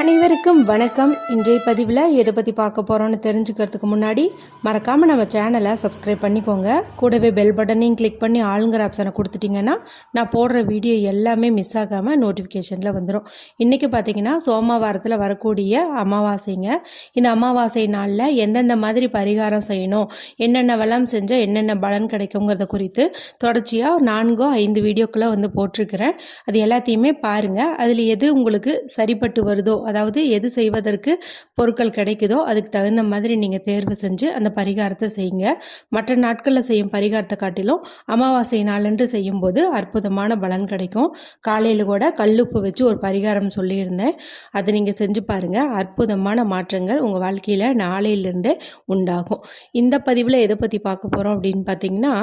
அனைவருக்கும் வணக்கம். இன்றைய பதிவில் எதை பற்றி பார்க்க போகிறோன்னு தெரிஞ்சுக்கிறதுக்கு முன்னாடி மறக்காமல் நம்ம சேனலை சப்ஸ்கிரைப் பண்ணிக்கோங்க. கூடவே பெல் பட்டனையும் கிளிக் பண்ணி ஆளுங்கிற ஆப்ஷனை கொடுத்துட்டிங்கன்னா நான் போடுற வீடியோ எல்லாமே மிஸ் ஆகாமல் நோட்டிஃபிகேஷனில் வந்துடும் இன்றைக்கி பார்த்தீங்கன்னா சோமவாரத்தில் வரக்கூடிய அமாவாசைங்க. இந்த அமாவாசை நாளில் எந்தெந்த மாதிரி பரிகாரம் செய்யணும் என்னென்ன வளம் செஞ்சால் என்னென்ன பலன் கிடைக்குங்கிறத குறித்து தொடர்ச்சியாக நான்கோ ஐந்து வீடியோக்குள்ளே வந்து போட்டிருக்கிறேன். அது எல்லாத்தையுமே பாருங்கள் அதில் எது உங்களுக்கு சரிப்பட்டு வருதோ அதாவது எது செய்வதற்கு பொருட்கள் கிடைக்குதோ அதுக்கு தகுந்த மாதிரி நீங்கள் தேர்வு செஞ்சு அந்த பரிகாரத்தை செய்யுங்க. மற்ற நாட்களில் செய்யும் பரிகாரத்தை காட்டிலும் அமாவாசை நாளன்று செய்யும்போது அற்புதமான பலன் கிடைக்கும். காலையில் கூட கல்லுப்பு வச்சு ஒரு பரிகாரம் சொல்லியிருந்தேன். அதை நீங்கள் செஞ்சு பாருங்கள் அற்புதமான மாற்றங்கள் உங்கள் வாழ்க்கையில் நாளையிலிருந்தே உண்டாகும். இந்த பதிவில் எதை பற்றி பார்க்க போகிறோம் அப்படின்னு பார்த்தீங்கன்னா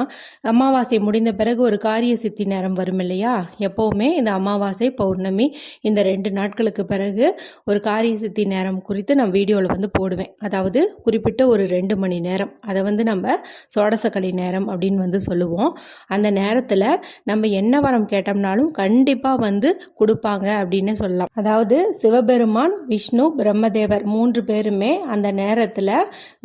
அமாவாசை முடிந்த பிறகு ஒரு காரிய சித்தி நேரம் வரும் இல்லையா? எப்போவுமே இந்த அமாவாசை பௌர்ணமி இந்த ரெண்டு நாட்களுக்கு பிறகு ஒரு காரிய சித்தி நேரம் குறித்து நான் வீடியோவில் வந்து போடுவேன். அதாவது குறிப்பிட்ட ஒரு ரெண்டு மணி நேரம். அதை வந்து நம்ம சோடசக்கலை நேரம் அப்படின்னு வந்து சொல்லுவோம். அந்த நேரத்தில் நம்ம என்ன வரம் கேட்டோம்னாலும் கண்டிப்பாக வந்து கொடுப்பாங்க அப்படின்னு சொல்லலாம். அதாவது சிவபெருமான் விஷ்ணு பிரம்மதேவர் மூன்று பேருமே அந்த நேரத்தில்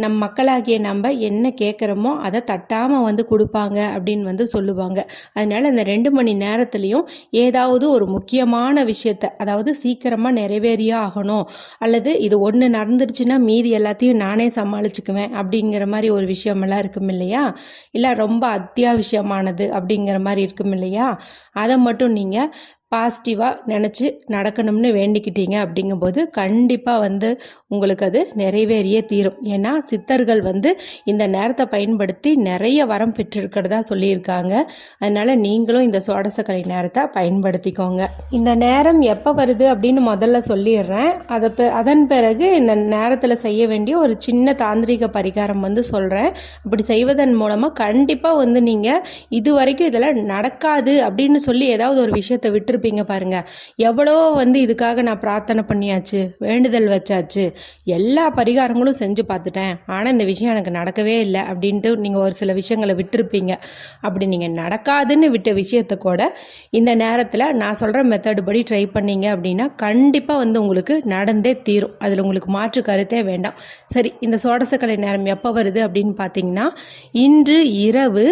நம் மக்களாகிய நம்ம என்ன கேட்குறோமோ அதை தட்டாமல் வந்து கொடுப்பாங்க அப்படின்னு வந்து சொல்லுவாங்க. அதனால் இந்த ரெண்டு மணி நேரத்துலையும் ஏதாவது ஒரு முக்கியமான விஷயத்த அதாவது சீக்கிரமாக நிறைவேறியா ஆகணும். அல்லது இது ஒன்று நடந்துருச்சுன்னா மீதி எல்லாத்தையும் நானே சமாளிச்சுக்குவேன் அப்படிங்கிற மாதிரி ஒரு விஷயமெல்லாம் இருக்கும் இல்லையா? இல்லை ரொம்ப அத்தியாவசியமானது அப்படிங்கிற மாதிரி இருக்கும் இல்லையா? அதை மட்டும் நீங்கள் பாசிட்டிவாக நினச்சி நடக்கணும்னு வேண்டிக்கிட்டீங்க அப்படிங்கும்போது கண்டிப்பாக வந்து உங்களுக்கு அது நிறைவேறியே தீரும். ஏன்னா சித்தர்கள் வந்து இந்த நேரத்தை பயன்படுத்தி நிறைய வரம் பெற்றிருக்கிறதா சொல்லியிருக்காங்க. அதனால் நீங்களும் இந்த சோடசக்கலை நேரத்தை பயன்படுத்திக்கோங்க. இந்த நேரம் எப்போ வருது அப்படின்னு முதல்ல சொல்லிடுறேன். அதை பெ அதன் பிறகு இந்த நேரத்தில் செய்ய வேண்டிய ஒரு சின்ன தாந்திரிக பரிகாரம் வந்து சொல்கிறேன் அப்படி செய்வதன் மூலமாக கண்டிப்பாக வந்து நீங்கள் இது வரைக்கும் இதெல்லாம் நடக்காது அப்படின்னு சொல்லி ஏதாவது ஒரு விஷயத்தை விட்டு இருப்பீங்க பாருங்க. எவ்வளோ வந்து இதுக்காக நான் பிரார்த்தனை பண்ணியாச்சு வேண்டுதல் வச்சாச்சு எல்லா பரிகாரங்களும் செஞ்சு பார்த்துட்டேன். ஆனால் இந்த விஷயம் எனக்கு நடக்கவே இல்லை அப்படின்ட்டு நீங்கள் ஒரு சில விஷயங்களை விட்டுருப்பீங்க. அப்படி நீங்கள் நடக்காதுன்னு விட்ட விஷயத்தை கூட இந்த நேரத்தில் நான் சொல்கிற மெத்தடு படி ட்ரை பண்ணீங்க அப்படின்னா கண்டிப்பாக வந்து உங்களுக்கு நடந்தே தீரும். அதில் உங்களுக்கு மாற்று கருத்தே வேண்டாம். சரி இந்த சோடசக்கலை நேரம் எப்போ வருது அப்படின்னு பார்த்தீங்கன்னா இன்று இரவு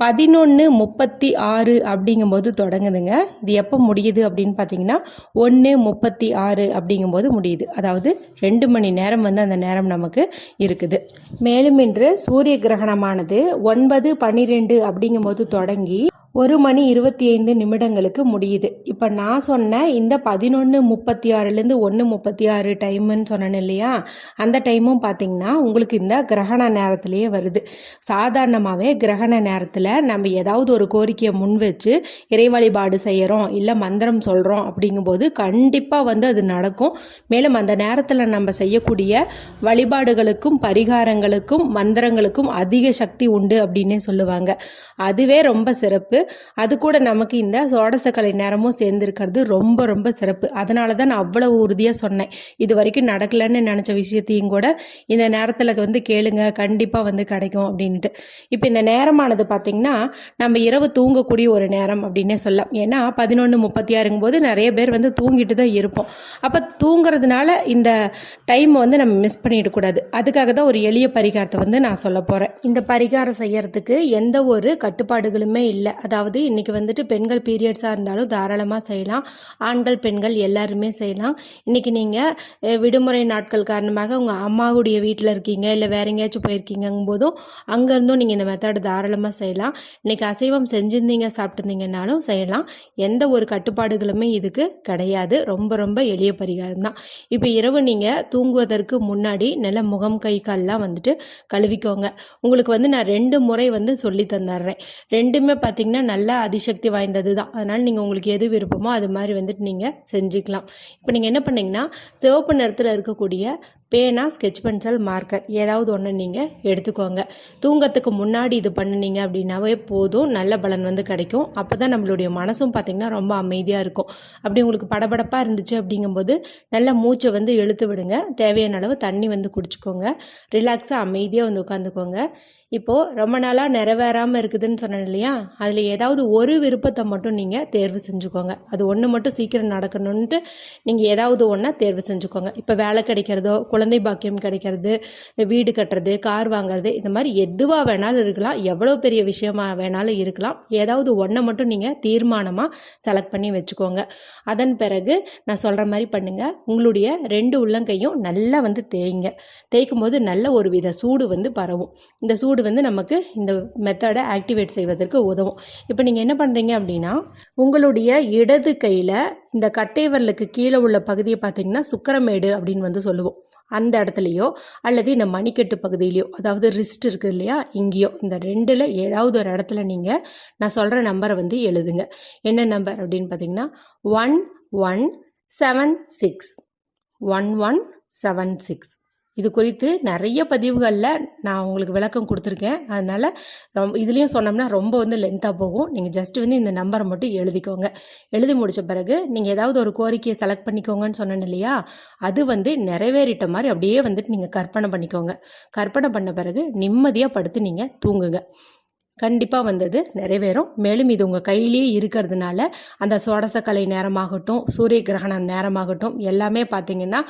பதினொன்று முப்பத்தி ஆறு அப்படிங்கும்போது தொடங்குதுங்க. இது எப்போ முடியுது அப்படின்னு பார்த்தீங்கன்னா ஒன்று முப்பத்தி ஆறு அப்படிங்கும்போது முடியுது. அதாவது ரெண்டு மணி நேரம் வந்து அந்த நேரம் நமக்கு இருக்குது. மேலும் இன்று சூரிய கிரகணமானது ஒன்பது பன்னிரெண்டு அப்படிங்கும்போது தொடங்கி ஒரு மணி இருபத்தி ஐந்து நிமிடங்களுக்கு முடியுது. இப்போ நான் சொன்ன இந்த பதினொன்று முப்பத்தி ஆறுலேருந்து ஒன்று முப்பத்தி ஆறு டைமுன்னு சொன்னேன் இல்லையா? அந்த டைமும் பார்த்தீங்கன்னா உங்களுக்கு இந்த கிரகண நேரத்திலேயே வருது. சாதாரணமாகவே கிரகண நேரத்தில் நம்ம ஏதாவது ஒரு கோரிக்கையை முன் வச்சு இறை வழிபாடு செய்கிறோம் இல்லை மந்திரம் சொல்கிறோம் அப்படிங்கும்போது கண்டிப்பாக வந்து அது நடக்கும். மேலும் அந்த நேரத்தில் நம்ம செய்யக்கூடிய வழிபாடுகளுக்கும் பரிகாரங்களுக்கும் மந்திரங்களுக்கும் அதிக சக்தி உண்டு அப்படின்னே சொல்லுவாங்க. அதுவே ரொம்ப சிறப்பு. அது கூட நமக்கு இந்த சோடசக்கலை நேரமும் சேர்ந்துருக்கிறது ரொம்ப ரொம்ப சிறப்பு. அதனால தான் நான் அவ்வளோ உறுதியாக சொன்னேன். இது வரைக்கும் நடக்கலைன்னு நினச்ச விஷயத்தையும் கூட இந்த நேரத்தில் வந்து கேளுங்க. கண்டிப்பாக வந்து கிடைக்கும் அப்படின்ட்டு இப்போ இந்த நேரமானது பார்த்திங்கன்னா நம்ம இரவு தூங்கக்கூடிய ஒரு நேரம் அப்படின்னே சொல்லலாம். ஏன்னா பதினொன்று முப்பத்தி ஆறுங்கும் போது நிறைய பேர் வந்து தூங்கிட்டு தான் இருப்போம். அப்போ தூங்குறதுனால இந்த டைம் வந்து நம்ம மிஸ் பண்ணிடக்கூடாது அதுக்காக தான் ஒரு எளிய பரிகாரத்தை வந்து நான் சொல்ல போகிறேன் இந்த பரிகாரம் செய்யறதுக்கு எந்த ஒரு கட்டுப்பாடுகளுமே இல்லை. அதாவது அதாவது இன்றைக்கி வந்துட்டு பெண்கள் பீரியட்ஸாக இருந்தாலும் தாராளமாக செய்யலாம். ஆண்கள் பெண்கள் எல்லாருமே செய்யலாம். இன்றைக்கி நீங்கள் விடுமுறை நாட்கள் காரணமாக உங்கள் அம்மாவுடைய வீட்டில் இருக்கீங்க இல்லை வேற எங்கேயாச்சும் போயிருக்கீங்கும் போதும் அங்கேருந்தும் நீங்கள் இந்த மெத்தட் தாராளமாக செய்யலாம். இன்றைக்கி அசைவம் செஞ்சுருந்தீங்க சாப்பிட்டுருந்தீங்கன்னாலும் செய்யலாம். எந்த ஒரு கட்டுப்பாடுகளுமே இதுக்கு கிடையாது. ரொம்ப ரொம்ப எளிய பரிகாரம் தான். இப்போ இரவு நீங்கள் தூங்குவதற்கு முன்னாடி நல்ல முகம் கை கால்லாம் வந்துட்டு கழுவிக்கோங்க. உங்களுக்கு வந்து நான் ரெண்டு முறை வந்து சொல்லி தந்துடுறேன் ரெண்டுமே பார்த்தீங்கன்னா நல்ல அதிசக்தி வாய்ந்தது தான். அதனால் நீங்கள் உங்களுக்கு எது விருப்பமோ அது மாதிரி வந்துட்டு நீங்கள் செஞ்சுக்கலாம். இப்போ நீங்கள் என்ன பண்ணிங்கன்னா சிவப்பு நிறத்தில் இருக்கக்கூடிய பேனா ஸ்கெட்ச் பென்சில் மார்க்கர் ஏதாவது ஒன்று நீங்கள் எடுத்துக்கோங்க. தூங்கறதுக்கு முன்னாடி இது பண்ணினீங்க அப்படின்னாவே போதும். நல்ல பலன் வந்து கிடைக்கும். அப்போ தான் நம்மளுடைய மனசும் பார்த்திங்கன்னா ரொம்ப அமைதியாக இருக்கும். அப்படி உங்களுக்கு படபடப்பாக இருந்துச்சு அப்படிங்கும்போது நல்ல மூச்சை வந்து இழுத்து விடுங்க. தேவையான அளவு தண்ணி வந்து குடிச்சிக்கோங்க. ரிலாக்ஸாக அமைதியாக வந்து உட்காந்துக்கோங்க. இப்போது ரொம்ப நாளாக நிறைவேறாமல் இருக்குதுன்னு சொன்னேன் இல்லையா? அதில் ஏதாவது ஒரு விருப்பத்தை மட்டும் நீங்கள் தேர்வு செஞ்சுக்கோங்க. அது ஒன்று மட்டும் சீக்கிரம் நடக்கணுன்ட்டு நீங்கள் ஏதாவது ஒன்றா தேர்வு செஞ்சுக்கோங்க. இப்போ வேலை கிடைக்கிறதோ குழந்தை பாக்கியம் கிடைக்கிறது வீடு கட்டுறது கார் வாங்குறது இந்த மாதிரி எதுவாக வேணாலும் இருக்கலாம். எவ்வளோ பெரிய விஷயமா வேணாலும் இருக்கலாம். ஏதாவது ஒன்றை மட்டும் நீங்கள் தீர்மானமாக செலக்ட் பண்ணி வச்சுக்கோங்க. அதன் பிறகு நான் சொல்கிற மாதிரி பண்ணுங்கள் உங்களுடைய ரெண்டு உள்ளங்கையும் நல்லா வந்து தேய்ங்க. தேய்க்கும் போது நல்ல ஒரு வித சூடு வந்து பரவும். இந்த சூடு வந்து நமக்கு இந்த மெத்தடை ஆக்டிவேட் செய்வதற்கு உதவும். இப்போ நீங்கள் என்ன பண்ணுறீங்க அப்படின்னா உங்களுடைய இடது கையில் இந்த கட்டை விரலுக்கு கீழே உள்ள பகுதியை பார்த்தீங்கன்னா சுக்கரமேடு அப்படின்னு வந்து சொல்லுவோம். அந்த இடத்துலையோ அல்லது இந்த மணிக்கட்டு பகுதியிலையோ அதாவது ரிஸ்ட் இருக்குது இல்லையா இங்கேயோ இந்த ரெண்டில் ஏதாவது ஒரு இடத்துல நீங்கள் நான் சொல்கிற நம்பரை வந்து எழுதுங்க. என்ன நம்பர் அப்படின்னு பார்த்தீங்கன்னா one one seven six one one seven six இது குறித்து நிறைய பதிவுகளில் நான் உங்களுக்கு விளக்கம் கொடுத்துருக்கேன். அதனால் ரொம்ப இதுலேயும் சொன்னோம்னா ரொம்ப வந்து லென்த்தாக போகும். நீங்கள் ஜஸ்ட் வந்து இந்த நம்பரை மட்டும் எழுதிக்கோங்க. எழுதி முடித்த பிறகு நீங்கள் ஏதாவது ஒரு கோரிக்கையை செலக்ட் பண்ணிக்கோங்கன்னு சொன்னேன் இல்லையா? அது வந்து நிறைவேறிட்ட மாதிரி அப்படியே வந்துட்டு நீங்கள் கற்பனை பண்ணிக்கோங்க. கற்பனை பண்ண பிறகு நிம்மதியாக படுத்து நீங்கள் தூங்குங்க. கண்டிப்பாக வந்தது. நிறைவேறும். மேலும் இது உங்கள் கையிலேயே இருக்கிறதுனால அந்த சோடசக்கலை நேரமாகட்டும் சூரிய கிரகணம் நேரமாகட்டும் எல்லாமே பார்த்தீங்கன்னா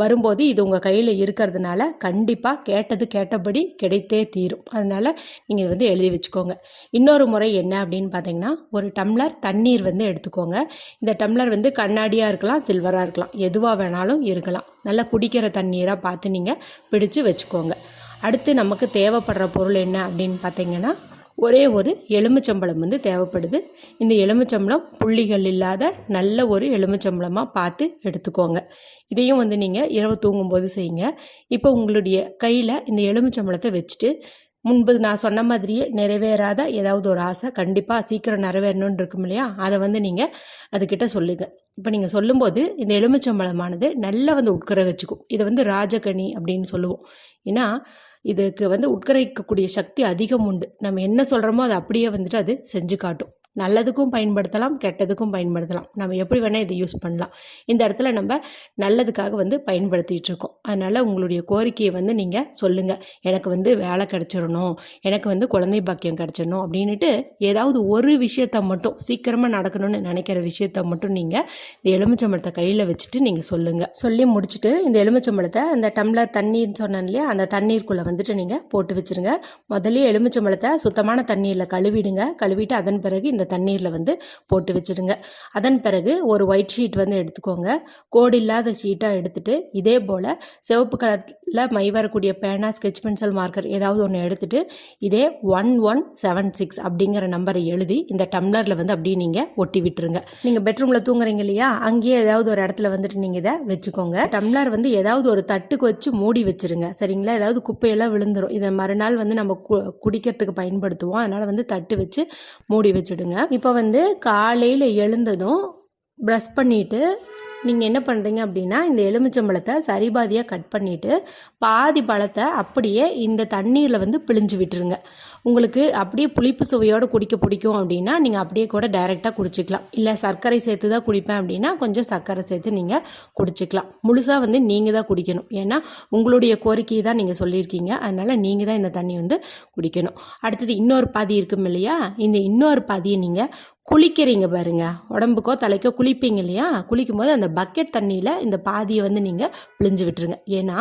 வரும்போது இது உங்கள் கையில் இருக்கிறதுனால கண்டிப்பாக கேட்டது கேட்டபடி கிடைத்தே தீரும். அதனால் நீங்கள் இது வந்து எழுதி வச்சுக்கோங்க. இன்னொரு முறை என்ன அப்படின்னு பார்த்தீங்கன்னா ஒரு டம்ளர் தண்ணீர் வந்து எடுத்துக்கோங்க. இந்த டம்ளர் வந்து கண்ணாடியாக இருக்கலாம் சில்வராக இருக்கலாம். எதுவாக வேணாலும் இருக்கலாம். நல்லா குடிக்கிற தண்ணீராக பார்த்து நீங்கள் பிடிச்சு வச்சுக்கோங்க. அடுத்து நமக்கு தேவைப்படுற பொருள் என்ன அப்படின்னு பார்த்தீங்கன்னா ஒரே ஒரு எலுமிச்சம்பழம் வந்து தேவைப்படுது. இந்த எலுமிச்சம்பழம் புள்ளிகள் இல்லாத நல்ல ஒரு எலுமிச்சம்பழமாக பார்த்து எடுத்துக்கோங்க. இதையும் வந்து நீங்கள் இரவு தூங்கும்போது செய்யுங்க. இப்போ உங்களுடைய கையில் இந்த எலுமிச்சம்பழத்தை வச்சுட்டு முன்பு நான் சொன்ன மாதிரியே நிறைவேறாத ஏதாவது ஒரு ஆசை கண்டிப்பாக சீக்கிரம் நிறைவேறணும்னு இருக்கும் இல்லையா? அதை வந்து நீங்கள் அதுக்கிட்ட சொல்லுங்கள் இப்போ நீங்கள் சொல்லும்போது இந்த எலுமிச்சம்பழமானது நல்லா வந்து உட்கரகிச்சுக்கும். இதை வந்து ராஜகனி அப்படின்னு சொல்லுவோம். ஏன்னா இதுக்கு வந்து உட்கரைக்கக்கூடிய சக்தி அதிகம் உண்டு. நம்ம என்ன சொல்கிறோமோ அதை அப்படியே வந்துட்டு அது செஞ்சு காட்டும். நல்லதுக்கும் பயன்படுத்தலாம் கெட்டதுக்கும் பயன்படுத்தலாம். நம்ம எப்படி வேணால் இதை யூஸ் பண்ணலாம். இந்த இடத்துல நம்ம நல்லதுக்காக வந்து பயன்படுத்திகிட்டு இருக்கோம். அதனால் உங்களுடைய கோரிக்கையை வந்து நீங்கள் சொல்லுங்கள் எனக்கு வந்து வேலை கிடச்சிடணும் எனக்கு வந்து குழந்தை பாக்கியம் கிடச்சிடணும் அப்படின்ட்டு ஏதாவது ஒரு விஷயத்தை மட்டும் சீக்கிரமாக நடக்கணும்னு நினைக்கிற விஷயத்த மட்டும் நீங்கள் இந்த எலுமிச்சம்பழத்தை கையில் வச்சுட்டு நீங்கள் சொல்லுங்கள் சொல்லி முடிச்சுட்டு இந்த எலுமிச்சம்பழத்தை அந்த டம்ளர் தண்ணீர்னு சொன்னேன் இல்லையா அந்த தண்ணீருக்குள்ளே வந்துட்டு நீங்கள் போட்டு வச்சுருங்க. முதல்ல எலுமிச்சம்பழத்தை சுத்தமான தண்ணீரில் கழுவிடுங்க. கழுவிட்டு அதன் பிறகு இந்த தண்ணீரில் வந்து போட்டு வச்சுடுங்க. அதன் பிறகு ஒரு ஒயிட் ஷீட் வந்து எடுத்துக்கோங்க. கோடு இல்லாத ஷீட்டாக எடுத்துகிட்டு இதே போல் சிவப்பு கலரில் மை வரக்கூடிய பேனா ஸ்கெட்ச் பென்சில் மார்க்கர் ஏதாவது ஒன்று எடுத்துகிட்டு இதே ஒன் ஒன் செவன் சிக்ஸ் அப்படிங்கிற நம்பரை எழுதி இந்த டம்ளரில் வந்து அப்படியே நீங்கள் ஒட்டி விட்டுருங்க. நீங்கள் பெட்ரூமில் தூங்குறீங்க இல்லையா? அங்கேயே ஏதாவது ஒரு இடத்துல வந்துட்டு நீங்கள் இதை வச்சுக்கோங்க. டம்ளர் வந்து ஏதாவது ஒரு தட்டுக்கு வச்சு மூடி வச்சுருங்க. சரிங்களா? ஏதாவது குப்பையெல்லாம் விழுந்துரும். இதை மறுநாள் வந்து நம்ம கு குடிக்கிறதுக்கு பயன்படுத்துவோம். அதனால் வந்து தட்டு வச்சு மூடி வச்சுடுங்க. இப்போ வந்து காலையில் எழுந்ததும் ப்ரஷ் பண்ணிவிட்டு நீங்கள் என்ன பண்ணுறீங்க அப்படின்னா இந்த எலுமிச்சம்பழத்தை சரிபாதியாக கட் பண்ணிவிட்டு பாதி பழத்தை அப்படியே இந்த தண்ணீரில் வந்து பிழிஞ்சு விட்டுருங்க. உங்களுக்கு அப்படியே புளிப்பு சுவையோடு குடிக்க பிடிக்கும் அப்படின்னா நீங்கள் அப்படியே கூட டைரெக்டாக குடிச்சிக்கலாம். இல்லை சர்க்கரை சேர்த்து தான் குடிப்பேன் அப்படின்னா கொஞ்சம் சர்க்கரை சேர்த்து நீங்கள் குடிச்சிக்கலாம். முழுசாக வந்து நீங்கள் தான் குடிக்கணும். ஏன்னா உங்களுடைய கோரிக்கையை தான் நீங்கள் சொல்லியிருக்கீங்க. அதனால் நீங்கள் தான் இந்த தண்ணி வந்து குடிக்கணும். அடுத்தது இன்னொரு பாதி இருக்கும் இல்லையா? இந்த இன்னொரு பாதியை நீங்கள் குளிக்கிறீங்க பாருங்க. உடம்புக்கோ தலைக்கோ குளிப்பீங்க இல்லையா? குளிக்கும் போது அந்த பக்கெட் தண்ணியில் இந்த பாதியை வந்து நீங்கள் பிழிஞ்சு விட்டுருங்க. ஏன்னா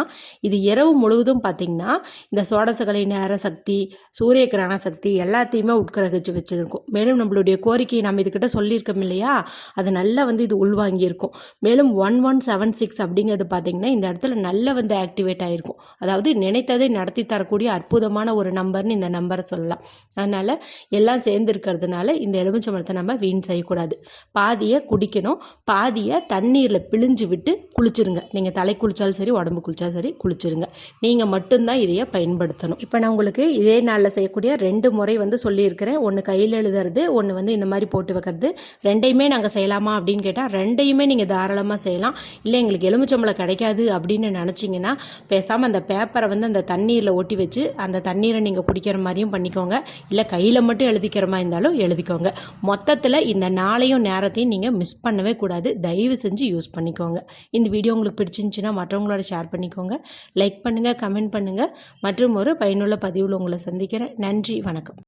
இது இரவு முழுவதும் பார்த்தீங்கன்னா இந்த சோடசகலை நேர சக்தி சூரிய கிரண சக்தி எல்லாத்தையுமே உட்கரகிச்சு வச்சுருக்கும். மேலும் நம்மளுடைய கோரிக்கையை நம்ம இதுக்கிட்ட சொல்லியிருக்கோம் இல்லையா? அது நல்லா வந்து இது உள்வாங்கியிருக்கும். மேலும் ஒன் ஒன் செவன் சிக்ஸ் அப்படிங்கிறது பார்த்தீங்கன்னா இந்த இடத்துல நல்லா வந்து ஆக்டிவேட் ஆகிருக்கும் அதாவது நினைத்ததை நடத்தி தரக்கூடிய அற்புதமான ஒரு நம்பர்னு இந்த நம்பரை சொல்லலாம். அதனால் எல்லாம் சேர்ந்து இருக்கிறதுனால இந்த எலுமிச்சம்பழத்தை நம்ம வீண் செய்யக்கூடாது. பாதியை குடிக்கணும். பாதியை தண்ணீரில் பிழிஞ்சு விட்டு குளிச்சிருங்க. நீங்கள் தலை குளித்தாலும் சரி உடம்பு குளித்தாலும் சரி குளிச்சிருங்க. நீங்கள் மட்டும்தான் இதையே பயன்படுத்தணும். இப்போ நான் உங்களுக்கு இதே நாளில் செய்யக்கூடிய ரெண்டு முறை வந்து சொல்லியிருக்கிறேன். ஒன்று கையில் எழுதுறது ஒன்று வந்து இந்த மாதிரி போட்டு வைக்கிறது. ரெண்டையுமே நாங்கள் செய்யலாமா அப்படின்னு கேட்டால் ரெண்டையுமே நீங்கள் தாராளமாக செய்யலாம். இல்லை எங்களுக்கு எலுமிச்சம்பழம் கிடைக்காது அப்படின்னு நினச்சிங்கன்னா பேசாமல் அந்த பேப்பரை வந்து அந்த தண்ணீரில் ஒட்டி வச்சு அந்த தண்ணீரை நீங்கள் குடிக்கிற மாதிரியும் பண்ணிக்கோங்க. இல்லை கையில் மட்டும் எழுதிக்கிற மாதிரி இருந்தாலும் எழுதிக்கோங்க. மொத்தத்தில் இந்த நாளையும் நேரத்தையும் நீங்கள் மிஸ் பண்ணவே கூடாது. தயவு செஞ்சு யூஸ் பண்ணிக்கோங்க. இந்த வீடியோ உங்களுக்கு பிடிச்சிருந்துச்சின்னா மற்றவங்களோட ஷேர் பண்ணிக்கோங்க. லைக் பண்ணுங்கள் கமெண்ட் பண்ணுங்கள் மற்றும் ஒரு பயனுள்ள பதிவில் உங்களை சந்திக்கிறேன். நன்றி வணக்கம்.